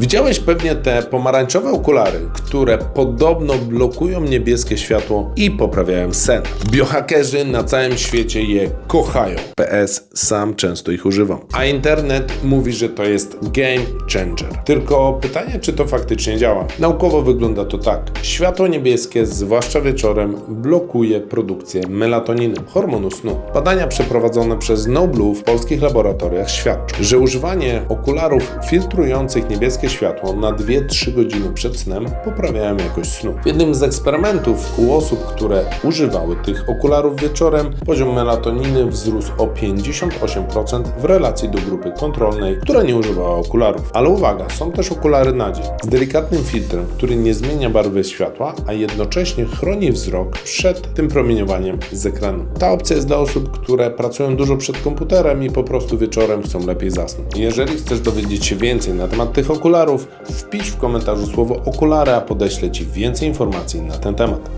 Widziałeś pewnie te pomarańczowe okulary, które podobno blokują niebieskie światło i poprawiają sen. Biohakerzy na całym świecie je kochają. PS sam często ich używam. A internet mówi, że to jest game changer. Tylko pytanie, czy to faktycznie działa. Naukowo wygląda to tak. Światło niebieskie, zwłaszcza wieczorem, blokuje produkcję melatoniny, hormonu snu. Badania przeprowadzone przez No Blue w polskich laboratoriach świadczą, że używanie okularów filtrujących niebieskie światło na 2-3 godziny przed snem poprawiają jakość snu. W jednym z eksperymentów u osób, które używały tych okularów wieczorem, poziom melatoniny wzrósł o 58% w relacji do grupy kontrolnej, która nie używała okularów. Ale uwaga, są też okulary na dzień z delikatnym filtrem, który nie zmienia barwy światła, a jednocześnie chroni wzrok przed tym promieniowaniem z ekranu. Ta opcja jest dla osób, które pracują dużo przed komputerem i po prostu wieczorem chcą lepiej zasnąć. Jeżeli chcesz dowiedzieć się więcej na temat tych okularów, wpisz w komentarzu słowo okulary, a podeślę Ci więcej informacji na ten temat.